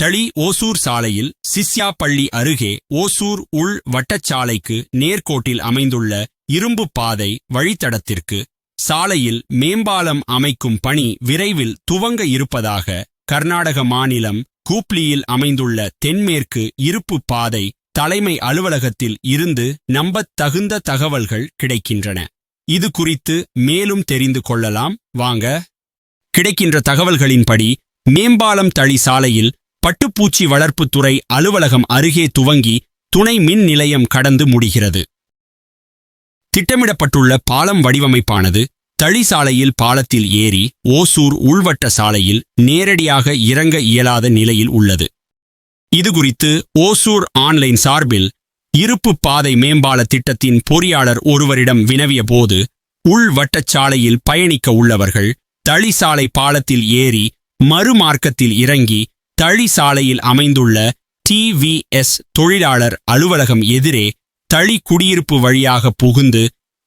தளி ஓசூர் சாலையில் சிஸ்யா பள்ளி அருகே ஓசூர் உள் வட்டச்சாலைக்கு நேர்கோட்டில் அமைந்துள்ள இரும்பு பாதை வழித்தடத்திற்கு சாலையில் மேம்பாலம் அமைக்கும் பணி விரைவில் துவங்க இருப்பதாக கர்நாடக மாநிலம் கூப்ளியில் அமைந்துள்ள தென்மேற்கு இருப்பு பாதை தலைமை அலுவலகத்தில் இருந்து நம்பத் தகுந்த தகவல்கள் கிடைக்கின்றன. இது குறித்து மேலும் தெரிந்து கொள்ளலாம். வாங்க. கிடைக்கின்ற தகவல்களின்படி மேம்பாலம் தளி சாலையில் பட்டுப்பூச்சி வளர்ப்புத்துறை அலுவலகம் அருகே துவங்கி துணை மின் நிலையம் கடந்து முடிகிறது. திட்டமிடப்பட்டுள்ள பாலம் வடிவமைப்பானது தளி சாலையில் பாலத்தில் ஏறி ஓசூர் உள்வட்ட சாலையில் நேரடியாக இறங்க இயலாத நிலையில் உள்ளது. இதுகுறித்து ஓசூர் ஆன்லைன் சார்பில் இருப்பு பாதை மேம்பால திட்டத்தின் பொறியாளர் ஒருவரிடம் வினவிய போது உள்வட்டச்சாலையில் பயணிக்க உள்ளவர்கள் தளி சாலை பாலத்தில் ஏறி மறுமார்க்கத்தில் இறங்கி தழி சாலையில் அமைந்துள்ள டிவிஎஸ் தொழிலாளர் அலுவலகம் எதிரே தளி குடியிருப்பு வழியாக புகுந்து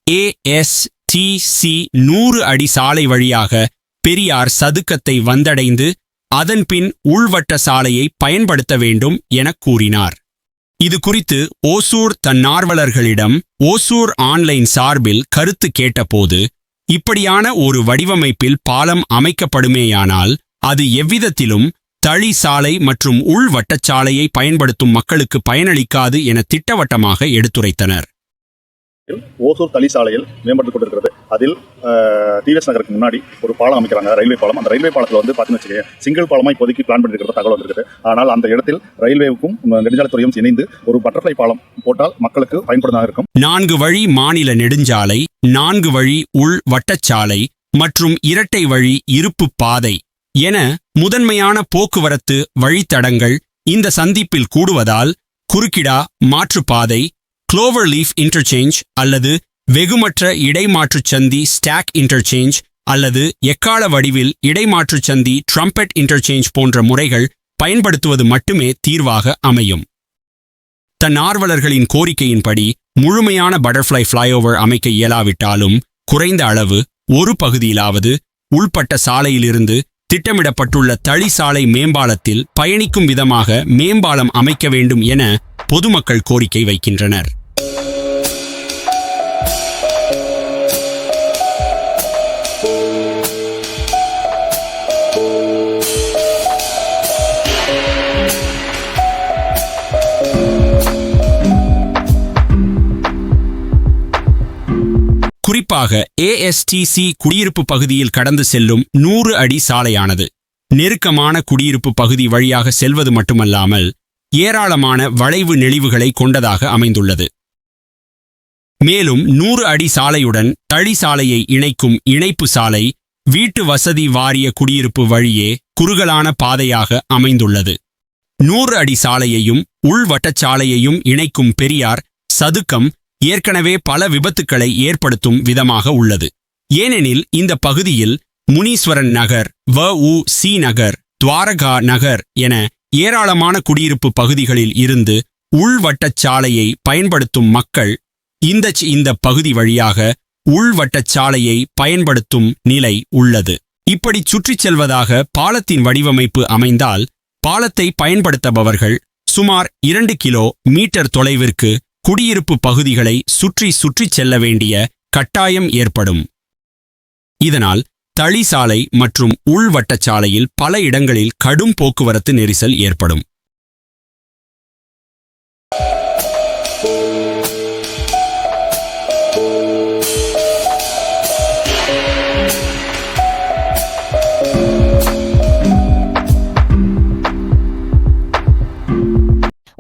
ஏஎஸ்டிசி நூறு அடி சாலை வழியாக பெரியார் சதுக்கத்தை வந்தடைந்து அதன்பின் உள்வட்ட சாலையை பயன்படுத்த வேண்டும் எனக் கூறினார். இது குறித்து ஓசூர் தன்னார்வலர்களிடம் ஓசூர் ஆன்லைன் சார்பில் கருத்து கேட்டபோது இப்படியான ஒரு வடிவமைப்பில் பாலம் அமைக்கப்படுமேயானால் அது எவ்விதத்திலும் தளி சாலை மற்றும் உள்வட்டச்சாலையை பயன்படுத்தும் மக்களுக்கு பயனளிக்காது என திட்டவட்டமாக எடுத்துரைத்தனர். ஓசூர் தளி சாலையில் மேம்பட்டு கொண்டிருக்கிறது. அதில் டிவிஎஸ் நகருக்கு முன்னாடி ஒரு பாலம் அமைக்கிறாங்க ரயில்வே பாலம். அந்த ரயில்வே பாலத்தில் வந்து பார்த்தீங்கன்னு வச்சுக்கோங்க சிங்கிள் பாலமாக இப்போதைக்கு பிளான் பண்ணிருக்கிற தகவல் வந்திருக்குது. ஆனால் அந்த இடத்தில் ரயில்வேவுக்கும் நெடுஞ்சாலைத்துறையும் இணைந்து ஒரு பட்டர்ஃப்ளை பாலம் போட்டால் மக்களுக்கு பயன்படுதாக இருக்கும். நான்கு வழி மாநில நெடுஞ்சாலை நான்கு வழி உள் வட்டச்சாலை மற்றும் இரட்டை வழி இருப்பு பாதை என முதன்மையான போக்குவரத்து வழித்தடங்கள் இந்த சந்திப்பில் கூடுவதால் குறுக்கிடா மாற்றுப்பாதை க்ளோவர் லீஃப் இன்டர்சேஞ்ச் அல்லது வெகுமற்ற இடைமாற்றுச் சந்தி ஸ்டாக் இன்டர்சேஞ்ச் அல்லது எக்கால வடிவில் இடைமாற்றுச் சந்தி ட்ரம்பெட் இன்டர்சேஞ்ச் போன்ற முறைகள் பயன்படுத்துவது மட்டுமே தீர்வாக அமையும். தன் ஆர்வலர்களின் கோரிக்கையின்படி முழுமையான பட்டர்ஃப்ளை ஃப்ளைஓவர் அமைக்க இயலாவிட்டாலும் குறைந்த அளவு ஒரு பகுதியிலாவது உள்பட்ட சாலையிலிருந்து திட்டமிடப்பட்டுள்ள தளி சாலை மேம்பாலத்தில் பயணிக்கும் விதமாக மேம்பாலம் அமைக்க வேண்டும் என பொதுமக்கள் கோரிக்கை வைக்கின்றனர். குறிப்பாக ஏஎஸ்டிசி குடியிருப்பு பகுதியில் கடந்து செல்லும் நூறு அடி சாலையானது. நெருக்கமான குடியிருப்பு பகுதி வழியாக செல்வது மட்டுமல்லாமல் ஏராளமான வளைவு நெளிவுகளை கொண்டதாக அமைந்துள்ளது. மேலும் நூறு அடி சாலையுடன் தளி சாலையை இணைக்கும் இணைப்பு சாலை வீட்டு வசதி வாரிய குடியிருப்பு வழியே குறுகலான பாதையாக அமைந்துள்ளது. நூறு அடி சாலையையும் உள்வட்டச்சாலையையும் இணைக்கும் பெரியார் சதுக்கம் ஏற்கனவே பல விபத்துக்களை ஏற்படுத்தும் விதமாக உள்ளது. ஏனெனில் இந்த பகுதியில் முனீஸ்வரன் நகர் வ உ சி நகர் துவாரகா நகர் என ஏராளமான குடியிருப்பு பகுதிகளில் இருந்து உள்வட்டச் சாலையை பயன்படுத்தும் மக்கள் இந்த இந்த பகுதி வழியாக உள்வட்டச் சாலையை பயன்படுத்தும் நிலை உள்ளது. இப்படி சுற்றிச் செல்வதாக பாலத்தின் வடிவமைப்பு அமைந்தால் பாலத்தை பயன்படுத்துபவர்கள் சுமார் இரண்டு கிலோ மீட்டர் தொலைவிற்கு குடியிருப்பு பகுதிகளை சுற்றி சுற்றிச் செல்ல வேண்டிய கட்டாயம் ஏற்படும். இதனால் தளி சாலை மற்றும் உள்வட்டச்சாலையில் பல இடங்களில் கடும் போக்குவரத்து நெரிசல் ஏற்படும்.